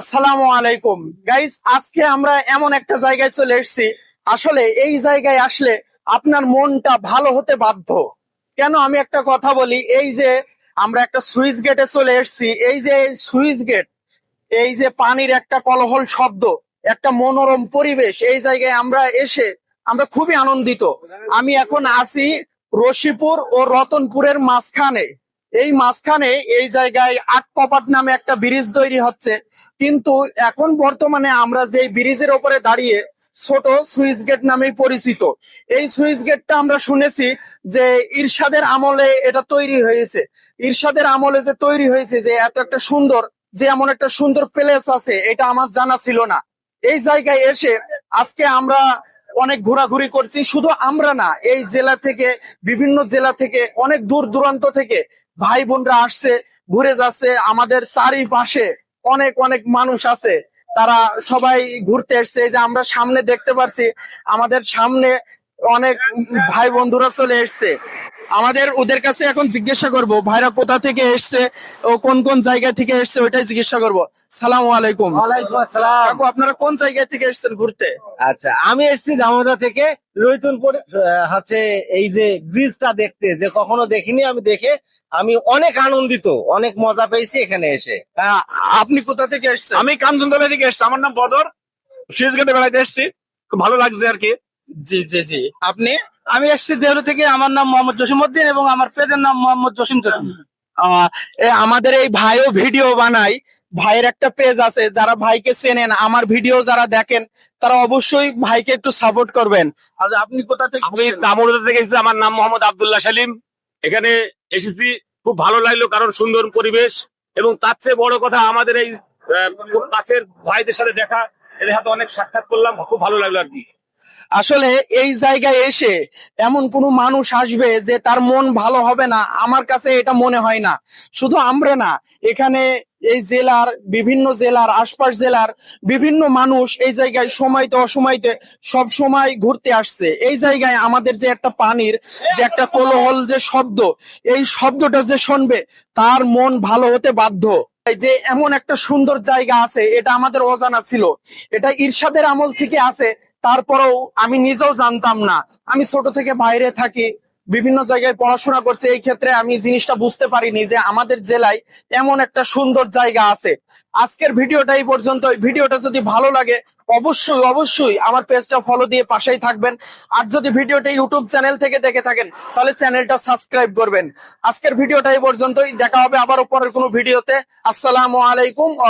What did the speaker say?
আসসালামু আলাইকুম। গাইস আজকে আমরা এমন একটা জায়গায় চলে এসেছি। আসলে এই জায়গায় আসলে আপনার মনটা ভালো হতে বাধ্য। কেন আমি একটা কথা বলি, এই যে আমরা একটা সুইচ গেটে চলে এসেছি, এই যে সুইচ গেট, এই যে পানির একটা কলহল শব্দ, একটা মনোরম পরিবেশ, এই জায়গায় আমরা এসে আমরা খুবই আনন্দিত। আমি এখন আছি রশিপুর ও রতনপুরের মাঝখানে। এই মাঝখানে এই জায়গায় আট কপাট নামে একটা ব্রিজ তৈরি হচ্ছে। কিন্তু এখন বর্তমানে আমরা যে ব্রিজের ওপরে দাঁড়িয়ে ছোট সুইচ গেট নামেই পরিচিত। এই সুইচ গেটটা আমরা শুনেছি যে ইরশাদের আমলে এটা তৈরি হয়েছে। ইরশাদের আমলে যে তৈরি হয়েছে যে এত একটা সুন্দর, যে এমন একটা সুন্দর প্লেস আছে, এটা আমার জানা ছিল না। এই জায়গায় এসে আজকে আমরা অনেক ঘোরাঘুরি করছি। শুধু আমরা না, এই জেলা থেকে, বিভিন্ন জেলা থেকে, অনেক দূর দূরান্ত থেকে ভাই বোনরা আসছে, ঘুরে যাচ্ছে। আমাদের চারিপাশে অনেক অনেক মানুষ আছে। তারা সবাই ঘুরতে এসছে। যে আমরা সামনে দেখতে পারছি, আমাদের সামনে অনেক ভাই বন্ধুরা চলে এসছে। আমাদের ওদের কাছে এখন জিজ্ঞাসা করব ভাইরা কোথা থেকে এসছে ও কোন কোন জায়গা থেকে এসছে ওইটাই জিজ্ঞাসা করব। সালাম আলাইকুম। ওয়ালাইকুম আসসালাম। কাকু আপনারা কোন জায়গা থেকে এসেছেন ঘুরতে? আচ্ছা আমি এসেছি জামাদা থেকে রৈতুনপুর হচ্ছে এই যে ব্রিজটা দেখতে যে কখনো দেখিনি আমি দেখে আমি অনেক আনন্দিত অনেক মজা পেয়েছি এখানে এসে। আহ, আপনি কোথা থেকে এসেছেন? আমি কাঞ্চনতলা থেকে এসছি আমার নাম বদর গেটে বেড়াইতে এসছি খুব ভালো লাগছে আর কি। জি জি জি। আপনি আমি এসেছি দেহরু থেকে আমার নাম মোহাম্মদ জসিমউদ্দিন এবং আমার পেজের নাম মোহাম্মদ জসিম চৌধুরী আহ, এ আমাদের এই ভাইও ভিডিও বানায় ভাইয়ের একটা পেজ আছে যারা ভাইকে চেনেন আমার ভিডিও যারা দেখেন তারা অবশ্যই ভাইকে একটু সাপোর্ট করবেন। আপনি কোথা থেকে আমি? দামোদর থেকে এসেছি আমার নাম মোহাম্মদ আব্দুল্লাহ সালিম। এখানে এসেছি খুব ভালো লাগল কারণ সুন্দর পরিবেশ। এবং তার চেয়ে বড় কথা আমাদের এই খুব কাছের ভাইদের সাথে দেখা এদের হাতে অনেক সাক্ষাৎ করলাম খুব ভালো লাগল আর কি। আসলে এই জায়গায় এসে এমন কোনো মানুষ আসবে যে তার মন ভালো হবে না, আমার কাছে এটা মনে হয় না। শুধু আমরা না, এখানে এই জেলার, বিভিন্ন জেলার, আশপাশ জেলার বিভিন্ন মানুষ এই জায়গায় সময়তে অসময়তে সব সময় ঘুরতে আসছে। এই জায়গায় আমাদের যে একটা পানির, যে একটা কোলাহল যে শব্দ, এই শব্দটা যে শুনবে, তার মন ভালো হতে বাধ্য। যে এমন একটা সুন্দর জায়গা আছে, এটা আমাদের অজানা ছিল। এটা ইরশাদের আমল থেকে আছে তারপরেও আমি নিজেও জানতাম না। আমি ছোট থেকে বাইরে থাকি, বিভিন্ন জায়গায় পড়াশোনা করছে, এই ক্ষেত্রে আমি জিনিসটা বুঝতে পারিনি যে আমাদের জেলায় এমন একটা সুন্দর জায়গা আছে। আজকের ভিডিওটা এই পর্যন্ত ভিডিওটা যদি ভালো লাগে, অবশ্যই অবশ্যই আমার পেজটা ফলো দিয়ে পাশেই থাকবেন। আর যদি ভিডিওটা ইউটিউব চ্যানেল থেকে দেখে থাকেন, তাহলে চ্যানেলটা সাবস্ক্রাইব করবেন। আজকের ভিডিওটা এই পর্যন্তই। দেখা হবে আবার পরের কোনো ভিডিওতে। আসসালামু আলাইকুম আ